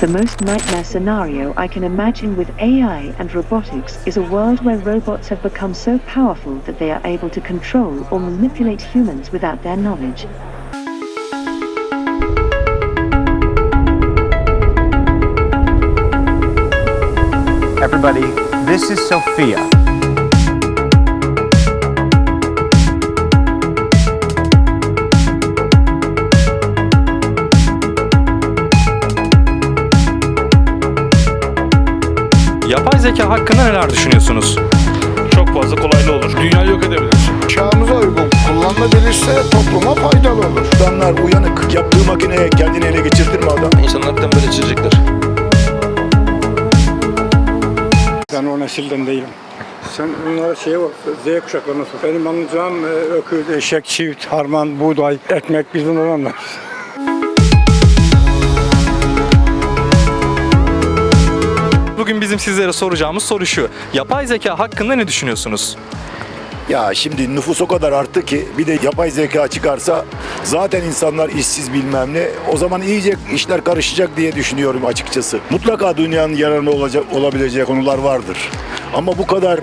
The most nightmare scenario I can imagine with AI and robotics is a world where robots have become so powerful that they are able to control or manipulate humans without their knowledge. Everybody, this is Sophia. Yapay zeka hakkında neler düşünüyorsunuz? çok fazla kolaylı olur. Dünya yok edebilir. Çağımıza uygun kullanılabilirse topluma faydalı olur. Adamlar uyanık. Yaptığı makineye kendini ele geçirtir mi adam? İnsanlar tembel edecekler. Ben o nesilden değilim. Sen bunlara şey bak, Z kuşaklarına sor. Benim anlayacağım e, öküz, eşek, çift, harman, buğday, ekmek biz bunları anlarız. Bugün bizim sizlere soracağımız soru şu. Yapay zeka hakkında ne düşünüyorsunuz? Ya şimdi nüfus o kadar arttı ki bir de yapay zeka çıkarsa zaten insanlar işsiz bilmem ne. O zaman iyice işler karışacak diye düşünüyorum açıkçası. Mutlaka dünyanın yararına olacak olabileceği konular vardır. Ama bu kadar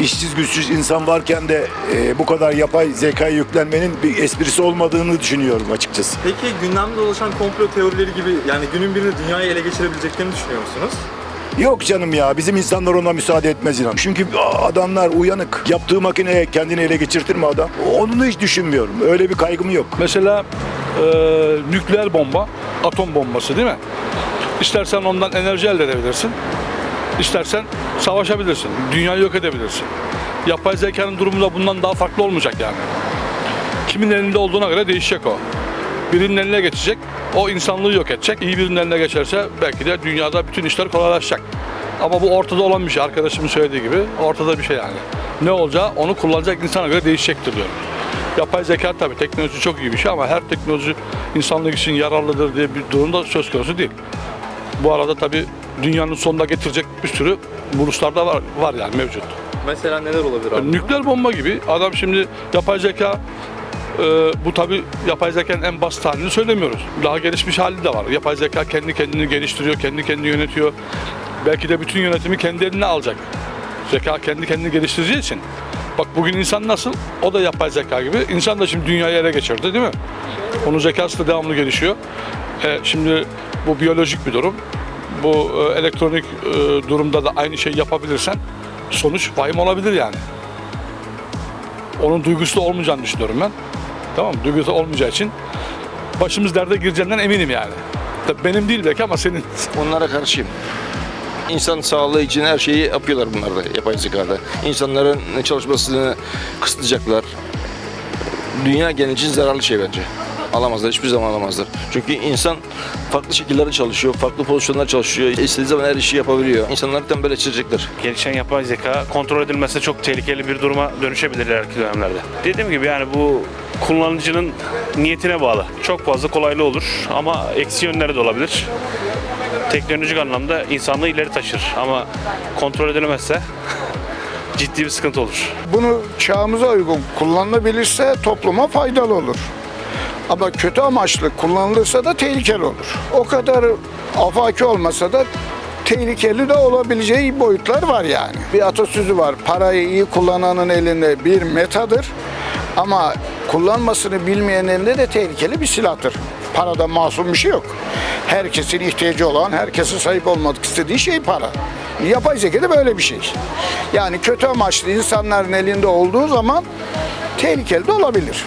işsiz güçsüz insan varken de e, bu kadar yapay zekaya yüklenmenin bir esprisi olmadığını düşünüyorum açıkçası. Peki gündemde dolaşan komplo teorileri gibi yani günün birinde dünyayı ele geçirebileceklerini düşünüyor musunuz? Yok canım ya bizim insanlar ona müsaade etmez inan. Çünkü adamlar uyanık. Yaptığı makineye kendini ele geçirtir mi adam? Onu hiç düşünmüyorum. Öyle bir kaygım yok. Mesela e, nükleer bomba, atom bombası değil mi? İstersen ondan enerji elde edebilirsin. İstersen savaşabilirsin. Dünyayı yok edebilirsin. Yapay zekanın durumu da bundan daha farklı olmayacak yani. Kimin elinde olduğuna göre değişecek o. Birinin eline geçecek, o insanlığı yok edecek. İyi birinin eline geçerse belki de dünyada bütün işler kolaylaşacak. Ama bu ortada olan bir şey. Arkadaşımın söylediği gibi ortada bir şey yani. Ne olacağı onu kullanacak insana göre değişecektir diyorum. Yapay zeka tabii teknoloji çok iyi bir şey ama her teknoloji insanlık için yararlıdır diye bir durum da söz konusu değil. Bu arada tabii dünyanın sonuna getirecek bir sürü buluşlar da var, var yani mevcut. Mesela neler olabilir abi? Nükleer bomba gibi adam şimdi yapay zeka e, bu tabi yapay zekanın en basit halini söylemiyoruz. Daha gelişmiş hali de var. Yapay zeka kendi kendini geliştiriyor, kendi kendini yönetiyor. Belki de bütün yönetimi kendi eline alacak. Zeka kendi kendini geliştireceği için. Bak bugün insan nasıl? O da yapay zeka gibi. İnsan da şimdi dünyayı ele geçirdi değil mi? Onun zekası da devamlı gelişiyor. E, şimdi bu biyolojik bir durum. Bu e, elektronik e, durumda da aynı şeyi yapabilirsen sonuç vahim olabilir yani onun duygusu da olmayacağını düşünüyorum ben. Tamam mı? Duygusu olmayacağı için başımız derde gireceğinden eminim yani. Tabii benim değil belki ama senin. Onlara karşıyım. İnsan sağlığı için her şeyi yapıyorlar bunlar da yapay zekada. İnsanların çalışmasını kısıtlayacaklar. Dünya genel için zararlı şey bence. Alamazlar, hiçbir zaman alamazlar. Çünkü insan farklı şekillerde çalışıyor, farklı pozisyonlar çalışıyor. İstediği zaman her işi yapabiliyor. İnsanları tembel edecekler. Gelişen yapay zeka kontrol edilmesi çok tehlikeli bir duruma dönüşebilir ileriki dönemlerde. Dediğim gibi yani bu kullanıcının niyetine bağlı. Çok fazla kolaylı olur ama eksi yönleri de olabilir. Teknolojik anlamda insanlığı ileri taşır ama kontrol edilemezse ciddi bir sıkıntı olur. Bunu çağımıza uygun kullanılabilirse topluma faydalı olur. Ama kötü amaçlı kullanılırsa da tehlikeli olur. O kadar afaki olmasa da tehlikeli de olabileceği boyutlar var yani. Bir atasözü var. Parayı iyi kullananın elinde bir metadır. Ama kullanmasını bilmeyenin elinde de tehlikeli bir silahtır. Parada masum bir şey yok. Herkesin ihtiyacı olan, herkesin sahip olmak istediği şey para. Yapay zeka da böyle bir şey. Yani kötü amaçlı insanların elinde olduğu zaman tehlikeli de olabilir.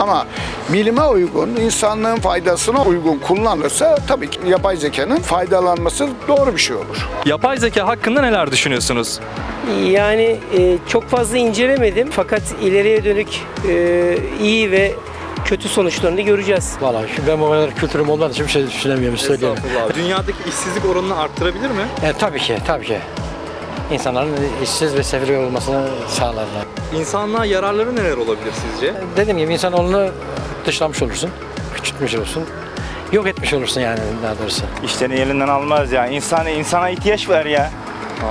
Ama bilime uygun, insanlığın faydasına uygun kullanılırsa tabii ki yapay zekanın faydalanması doğru bir şey olur. Yapay zeka hakkında neler düşünüyorsunuz? Yani e, çok fazla incelemedim fakat ileriye dönük e, iyi ve kötü sonuçlarını göreceğiz. Valla şimdi ben bu kadar kültürüm olmadığı için bir şey düşünemiyorum söyleyeyim. Dünyadaki işsizlik oranını arttırabilir mi? E, tabii ki tabii ki. İnsanların işsiz ve sefil olmasını sağlarlar. İnsanlığa yararları neler olabilir sizce? Dediğim gibi insanoğlunu dışlamış olursun, küçültmüş olursun, yok etmiş olursun yani daha doğrusu. İşlerini elinden almaz ya. İnsana, insana ihtiyaç var ya.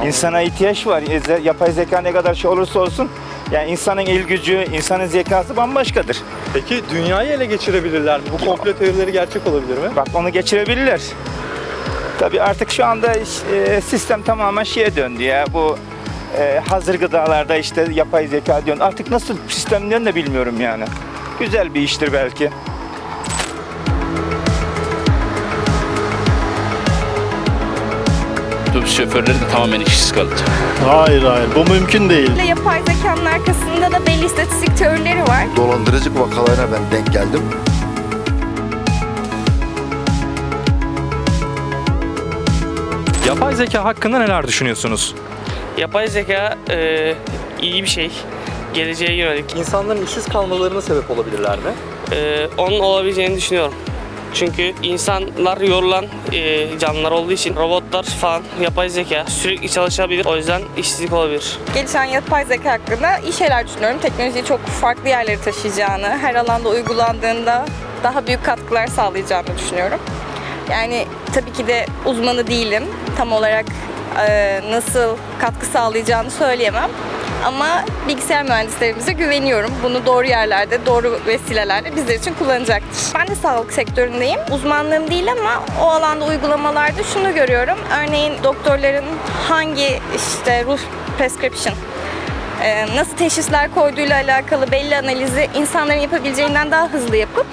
İnsana ihtiyaç var. E, Yapay zeka ne kadar şey olursa olsun yani insanın el gücü, insanın zekası bambaşkadır. Peki dünyayı ele geçirebilirler mi? Bu komplo teorileri gerçek olabilir mi? Bak onu geçirebilirler. Tabii artık şu anda e, sistem tamamen şeye döndü ya. Bu e, hazır gıdalarda işte yapay zeka diyorsun. Artık nasıl sistemlerini de bilmiyorum yani. Güzel bir iştir belki. Otobüs şoförleri de tamamen işsiz kaldı. Hayır hayır bu mümkün değil. Yapay zekanın arkasında da belli istatistik teorileri var. Dolandırıcı vakalarına ben denk geldim. Yapay zeka hakkında neler düşünüyorsunuz? Yapay zeka e, iyi bir şey. Geleceğe yönelik. İnsanların işsiz kalmalarına sebep olabilirler mi? E, onun olabileceğini düşünüyorum. Çünkü insanlar yorulan e, canlılar olduğu için robotlar falan yapay zeka sürekli çalışabilir. O yüzden işsizlik olabilir. Gelişen yapay zeka hakkında iyi şeyler düşünüyorum. Teknolojiyi çok farklı yerlere taşıyacağını, her alanda uygulandığında daha büyük katkılar sağlayacağını düşünüyorum. Yani tabii ki de uzmanı değilim. Tam olarak nasıl katkı sağlayacağını söyleyemem. Ama bilgisayar mühendislerimize güveniyorum. Bunu doğru yerlerde, doğru vesilelerle bizler için kullanacaktır. Ben de sağlık sektöründeyim. Uzmanlığım değil ama o alanda uygulamalarda şunu görüyorum. Örneğin doktorların hangi işte ruh prescription e, nasıl teşhisler koyduğuyla alakalı belli analizi insanların yapabileceğinden daha hızlı yapıp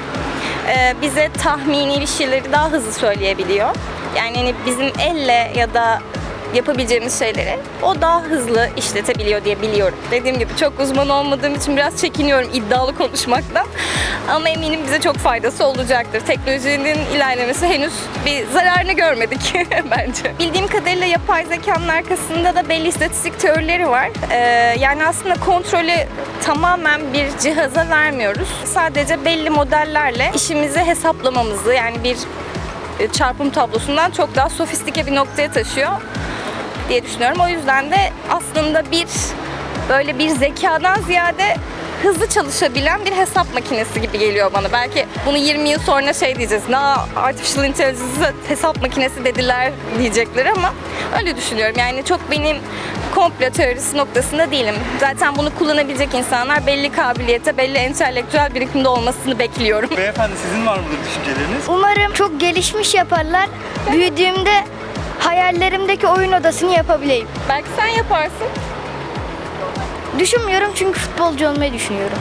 e, bize tahmini bir şeyleri daha hızlı söyleyebiliyor. Yani hani bizim elle ya da yapabileceğimiz şeyleri o daha hızlı işletebiliyor diye biliyorum. Dediğim gibi çok uzman olmadığım için biraz çekiniyorum iddialı konuşmaktan. Ama eminim bize çok faydası olacaktır. Teknolojinin ilerlemesi henüz bir zararını görmedik bence. Bildiğim kadarıyla yapay zekanın arkasında da belli istatistik teorileri var. Ee, yani aslında kontrolü tamamen bir cihaza vermiyoruz. Sadece belli modellerle işimizi hesaplamamızı yani bir e, çarpım tablosundan çok daha sofistike bir noktaya taşıyor diye düşünüyorum. O yüzden de aslında bir böyle bir zekadan ziyade hızlı çalışabilen bir hesap makinesi gibi geliyor bana. Belki bunu 20 yıl sonra şey diyeceğiz. Na artificial intelligence hesap makinesi dediler diyecekler ama öyle düşünüyorum. Yani çok benim komplo teorisi noktasında değilim. Zaten bunu kullanabilecek insanlar belli kabiliyete, belli entelektüel birikimde olmasını bekliyorum. Beyefendi sizin var mıdır düşünceleriniz? Umarım çok gelişmiş yaparlar. Büyüdüğümde hayallerimdeki oyun odasını yapabileyim. Belki sen yaparsın. Düşünmüyorum çünkü futbolcu olmayı düşünüyorum.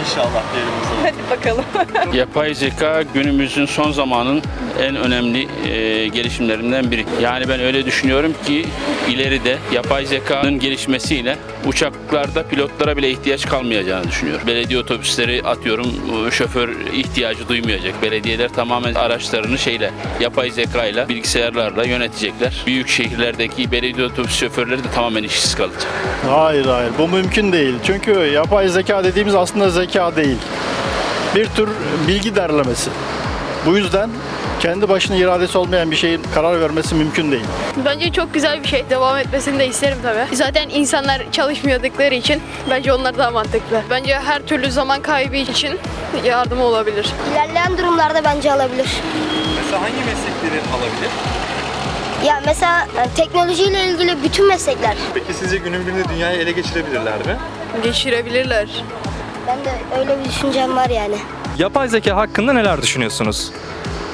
İnşallah diyelim o zaman. Hadi bakalım. Yapay zeka günümüzün son zamanın en önemli e, gelişimlerinden biri. Yani ben öyle düşünüyorum ki ileride yapay zekanın gelişmesiyle uçaklarda pilotlara bile ihtiyaç kalmayacağını düşünüyorum. Belediye otobüsleri atıyorum e, şoför ihtiyacı duymayacak. Belediyeler tamamen araçlarını şeyle yapay zekayla bilgisayarlarla yönetecekler. Büyük şehirlerdeki belediye otobüs şoförleri de tamamen işsiz kalacak. Hayır hayır bu mümkün değil. Çünkü yapay zeka dediğimiz aslında zeka değil. Bir tür bilgi derlemesi. Bu yüzden kendi başına iradesi olmayan bir şeyin karar vermesi mümkün değil. Bence çok güzel bir şey. Devam etmesini de isterim tabii. Zaten insanlar çalışmıyordukları için bence onlar daha mantıklı. Bence her türlü zaman kaybı için yardım olabilir. İlerleyen durumlarda bence alabilir. Mesela hangi meslekleri alabilir? Ya mesela e, teknolojiyle ilgili bütün meslekler. Peki sizce günün birinde dünyayı ele geçirebilirler mi? Geçirebilirler. Ben de öyle bir düşüncem var yani. Yapay zeka hakkında neler düşünüyorsunuz?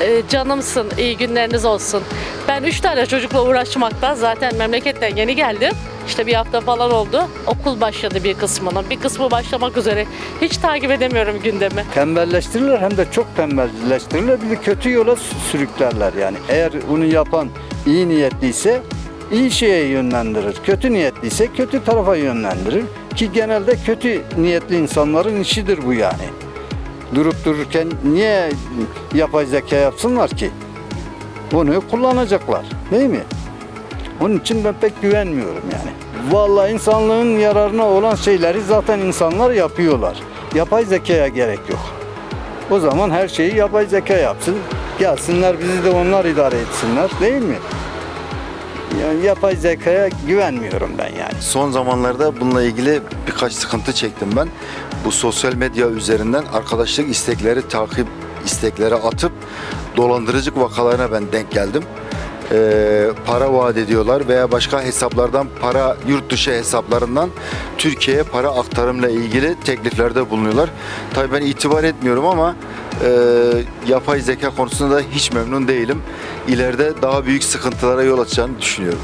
Ee, canımsın, iyi günleriniz olsun. Ben üç tane çocukla uğraşmaktan zaten memleketten yeni geldim. İşte bir hafta falan oldu. Okul başladı bir kısmının. Bir kısmı başlamak üzere. Hiç takip edemiyorum gündemi. Tembelleştirirler hem de çok tembelleştirirler. Bir de kötü yola sürüklerler yani. Eğer bunu yapan iyi niyetliyse iyi şeye yönlendirir. Kötü niyetliyse kötü tarafa yönlendirir. Ki genelde kötü niyetli insanların işidir bu yani. Durup dururken niye yapay zeka yapsınlar ki? Bunu kullanacaklar değil mi? Onun için ben pek güvenmiyorum yani. Vallahi insanlığın yararına olan şeyleri zaten insanlar yapıyorlar. Yapay zekaya gerek yok. O zaman her şeyi yapay zeka yapsın. Gelsinler bizi de onlar idare etsinler değil mi? Yani yapay zekaya güvenmiyorum ben yani. Son zamanlarda bununla ilgili birkaç sıkıntı çektim ben. Bu sosyal medya üzerinden arkadaşlık istekleri takip istekleri atıp dolandırıcı vakalarına ben denk geldim. Ee, para vaat ediyorlar veya başka hesaplardan para yurt dışı hesaplarından Türkiye'ye para aktarımla ilgili tekliflerde bulunuyorlar. Tabii ben itibar etmiyorum ama e, yapay zeka konusunda da hiç memnun değilim. ileride daha büyük sıkıntılara yol açacağını düşünüyorum.